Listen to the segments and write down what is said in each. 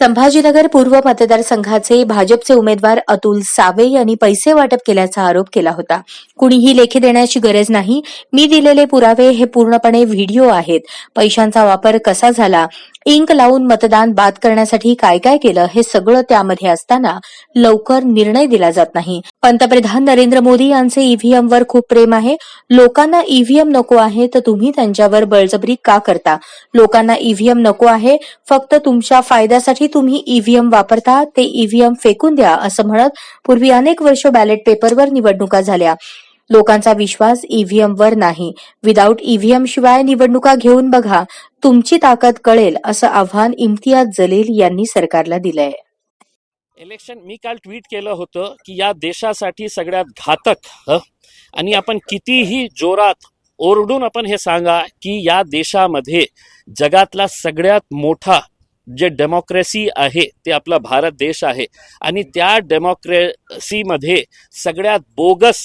संभाजीनगर पूर्व मतदारसंघाचे भाजपचे उमेदवार अतुल सावे यांनी पैसे वाटप केल्याचा आरोप केला होता. कुणीही लेखी देण्याची गरज नाही. मी दिलेले पुरावे हे पूर्णपणे व्हिडिओ आहेत. पैशांचा वापर कसा झाला? इंक लावून मतदान बाद करण्यासाठी काय काय केलं हे सगळं त्यामध्ये असताना लवकर निर्णय दिला जात नाही. पंतप्रधान नरेंद्र मोदी यांचे ईव्हीएमवर खूप प्रेम आहे. लोकांना ईव्हीएम नको आहे तर तुम्ही त्यांच्यावर बळजबरी का करता? लोकांना ईव्हीएम नको आहे. फक्त तुमच्या फायद्यासाठी तुम्ही ईव्हीएम वापरता. ते ईव्हीएम फेकून द्या असं म्हणत पूर्वी अनेक वर्ष बॅलेट पेपरवर निवडणुका झाल्या. लोकांचा विश्वास ईव्हीएम वर नाही. विदाऊट ईव्हीएम शिवाय निवडणुका घेऊन बघा. तुमची ताकद कळेल असं आव्हान इम्तियाज जलील यांनी सरकारला दिलंय. इलेक्शन मी काल ट्विट केलं होतं की या देशासाठी सगळ्यात घातक आणि आपण कितीही जोरात ओरडून आपण हे सांगा की या देशामध्ये जगातला सगळ्यात मोठा जे डेमोक्रेसी आहे ते आपला भारत देश आहे. आणि त्या डेमोक्रेसीमध्ये सगळ्यात बोगस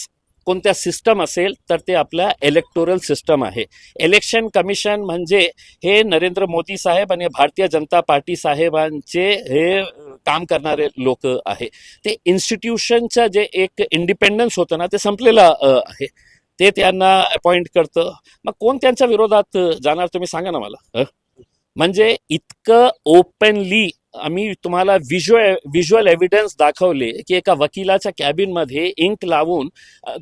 कोणत्या सिस्टम असेल तर ते आपल्या इलेक्टोरल सिस्टम आहे. इलेक्शन कमिशन म्हणजे हे नरेंद्र मोदी साहेब आणि भारतीय जनता पार्टी साहेबांचे हे काम करणारे लोक आहे. ते इन्स्टिट्यूशनचं जे एक इंडिपेंडन्स होतं ना ते संपलेलं आहे. ते त्यांना अपॉइंट करतं. मग कोण त्यांच्या विरोधात जाणार तुम्ही सांगा ना मला म्हणजे इतकं ओपनली आम्ही तुम्हाला व्हिज्युअल व्हिज्युअल एव्हिडन्स दाखवले की एका वकिलाच्या कॅबिनमध्ये इंक लावून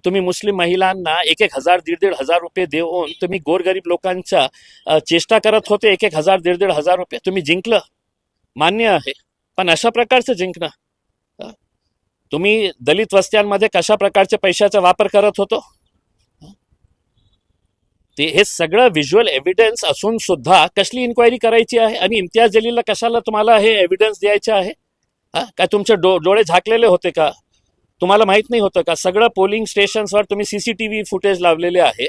तुम्ही मुस्लिम महिलांना एक एक हजार दीड दीड हजार रुपये देऊन तुम्ही गोरगरीब लोकांच्या चेष्टा करत होते. एक एक हजार दीड दीड हजार रुपये. तुम्ही जिंकलं. मान्य आहे. पण अशा प्रकारचं जिंकणं तुम्ही दलित वस्त्यांमध्ये कशा प्रकारच्या पैशाचा वापर करत होतो? ते हे सगळं व्हिज्युअल एव्हिडन्स असून सुद्धा कसली इन्क्वायरी करायची आहे आणि इम्तियाज जलीलला कशाला तुम्हाला हे एव्हिडन्स द्यायचे आहे? हा? काय तुमचे डो डोळे झाकलेले होते का? तुम्हाला माहीत नाही होतं का? सगळं पोलिंग स्टेशन्सवर तुम्ही सीसीटीव्ही फुटेज लावलेले आहे?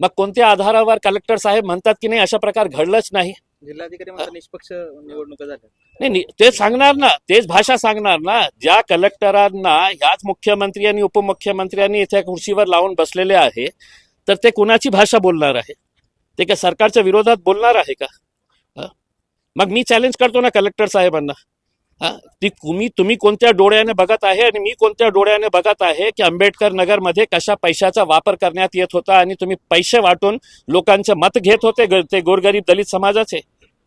मग कोणत्या आधारावर कलेक्टर साहेब म्हणतात की नाही अशा प्रकार घडलंच नाही? जिल्हाधिकारी निष्पक्ष निवडणुका झाल्या. नाही नाही ते सांगणार ना. तेच भाषा सांगणार ना. ज्या कलेक्टरांना ह्याच मुख्यमंत्री आणि उपमुख्यमंत्र्यांनी इथे खुर्चीवर लावून बसलेले आहे तर ते कुणाची भाषा बोलणार आहे? ते काय सरकारच्या विरोधात बोलणार आहे का? मग मी चॅलेंज करतो ना कलेक्टर साहेबांना. हा? ती तुम्ही तुम्ही कोणत्या डोळ्याने बघत आहे आणि मी कोणत्या डोळ्याने बघत आहे की आंबेडकर नगरमध्ये कशा पैशाचा वापर करण्यात येत होता आणि तुम्ही पैसे वाटून लोकांचे मत घेत होते ग- ते गोरगरीब दलित समाजाचे?